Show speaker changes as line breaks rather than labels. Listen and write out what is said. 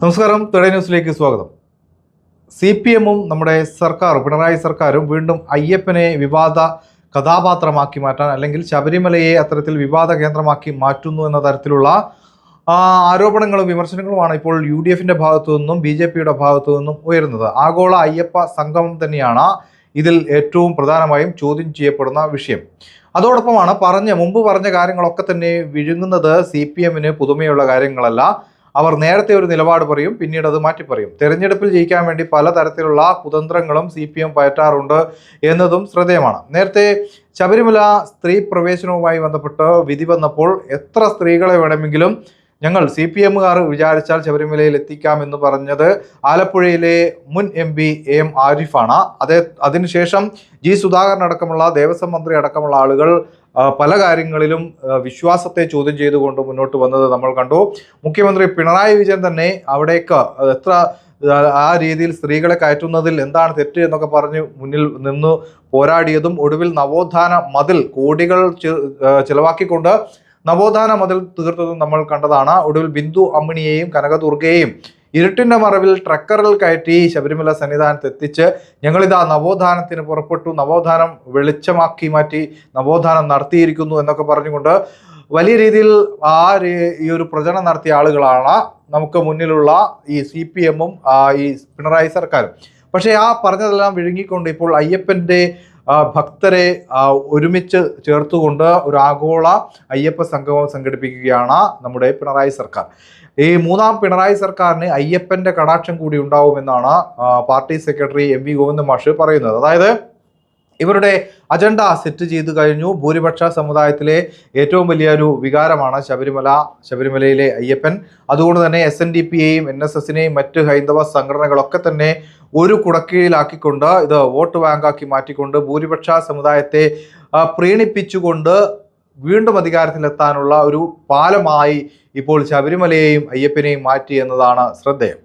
നമസ്കാരം. തൊടേ ന്യൂസിലേക്ക് സ്വാഗതം. സി പി എമ്മും നമ്മുടെ സർക്കാരും പിണറായി സർക്കാരും വീണ്ടും അയ്യപ്പനെ വിവാദ കഥാപാത്രമാക്കി മാറ്റാൻ അല്ലെങ്കിൽ ശബരിമലയെ അത്തരത്തിൽ വിവാദ കേന്ദ്രമാക്കി മാറ്റുന്നു എന്ന തരത്തിലുള്ള ആരോപണങ്ങളും വിമർശനങ്ങളുമാണ് ഇപ്പോൾ യു ഡി എഫിന്റെ ഭാഗത്തു നിന്നും ബി ജെ പിയുടെ ഭാഗത്തു നിന്നും ഉയരുന്നത്. ആഗോള അയ്യപ്പ സംഗമം തന്നെയാണ് ഇതിൽ ഏറ്റവും പ്രധാനമായും ചോദ്യം ചെയ്യപ്പെടുന്ന വിഷയം. അതോടൊപ്പമാണ് പറഞ്ഞ മുമ്പ് പറഞ്ഞ കാര്യങ്ങളൊക്കെ തന്നെ വിഴുങ്ങുന്നത് സി പി എമ്മിന് പുതുമയുള്ള കാര്യങ്ങളല്ല. അവർ നേരത്തെ ഒരു നിലപാട് പറയും പിന്നീട് അത് മാറ്റി പറയും. തെരഞ്ഞെടുപ്പിൽ ജയിക്കാൻ വേണ്ടി പലതരത്തിലുള്ള കുതന്ത്രങ്ങളും സി പി എം പയറ്റാറുണ്ട് എന്നതും ശ്രദ്ധേയമാണ്. നേരത്തെ ശബരിമല സ്ത്രീ പ്രവേശനവുമായി ബന്ധപ്പെട്ട് വിധി വന്നപ്പോൾ എത്ര സ്ത്രീകളെ വേണമെങ്കിലും ഞങ്ങൾ സി പി എമ്മുകാർ വിചാരിച്ചാൽ ശബരിമലയിൽ എത്തിക്കാം എന്ന് പറഞ്ഞത് ആലപ്പുഴയിലെ മുൻ എം പി എ എം ആരിഫാണ്. അതേ അതിനുശേഷം ജി സുധാകരൻ അടക്കമുള്ള ദേവസ്വം മന്ത്രി അടക്കമുള്ള ആളുകൾ പല കാര്യങ്ങളിലും വിശ്വാസത്തെ ചോദ്യം ചെയ്തുകൊണ്ട് മുന്നോട്ട് വന്നത് നമ്മൾ കണ്ടു. മുഖ്യമന്ത്രി പിണറായി വിജയൻ തന്നെ അവിടേക്ക് എത്ര ആ, രീതിയിൽ സ്ത്രീകളെ കയറ്റുന്നതിൽ എന്താണ് തെറ്റ് എന്നൊക്കെ പറഞ്ഞ് മുന്നിൽ നിന്ന് പോരാടിയതും ഒടുവിൽ നവോത്ഥാന മതിൽ കോടികൾ ചെലവാക്കിക്കൊണ്ട് നവോത്ഥാന മതിൽ തീർത്തതും നമ്മൾ കണ്ടതാണ്. ഒടുവിൽ ബിന്ദു അമ്മിണിയെയും കനകദുർഗയെയും ഇരുട്ടിന്റെ മറവിൽ ട്രക്കറിൽ കയറ്റി ശബരിമല സന്നിധാനത്ത് എത്തിച്ച് ഞങ്ങളിതാ നവോത്ഥാനത്തിന് പുറപ്പെട്ടു. നവോത്ഥാനം വെളിച്ചമാക്കി മാറ്റി നവോത്ഥാനം നടത്തിയിരിക്കുന്നു എന്നൊക്കെ പറഞ്ഞുകൊണ്ട് വലിയ രീതിയിൽ ആ ഈ ഒരു പ്രചരണം നടത്തിയ ആളുകളാണ് നമുക്ക് മുന്നിലുള്ള ഈ സി പി എമ്മും ഈ പിണറായി സർക്കാരും. പക്ഷേ ആ പറഞ്ഞതെല്ലാം വിഴുങ്ങിക്കൊണ്ട് ഇപ്പോൾ അയ്യപ്പന്റെ ഭക്തരെ ഒരുമിച്ച് ചേർത്തുകൊണ്ട് ഒരു ആഗോള അയ്യപ്പ സംഗമം സംഘടിപ്പിക്കുകയാണ് നമ്മുടെ പിണറായി സർക്കാർ. ഈ മൂന്നാം പിണറായി സർക്കാരിന് അയ്യപ്പന്റെ കടാക്ഷം കൂടി ഉണ്ടാവുമെന്നാണ് party secretary M V Govinda മാഷ് പറയുന്നത്. അതായത് ഇവരുടെ അജണ്ട സെറ്റ് ചെയ്തു കഴിഞ്ഞു. ഭൂരിപക്ഷ സമുദായത്തിലെ ഏറ്റവും വലിയൊരു വികാരമാണ് ശബരിമല ശബരിമലയിലെ അയ്യപ്പൻ. അതുകൊണ്ട് തന്നെ എസ് എൻ ഡി പിയെയും എൻ എസ് എസിനെയും മറ്റ് ഹൈന്ദവ സംഘടനകളൊക്കെ തന്നെ ഒരു കുടക്കീഴിലാക്കിക്കൊണ്ട് ഇത് വോട്ട് ബാങ്കാക്കി മാറ്റിക്കൊണ്ട് ഭൂരിപക്ഷ സമുദായത്തെ പ്രീണിപ്പിച്ചുകൊണ്ട് വീണ്ടും അധികാരത്തിലെത്താനുള്ള ഒരു പാലമായി ഇപ്പോൾ ശബരിമലയെയും അയ്യപ്പനെയും മാറ്റി എന്നതാണ് ശ്രദ്ധേയം.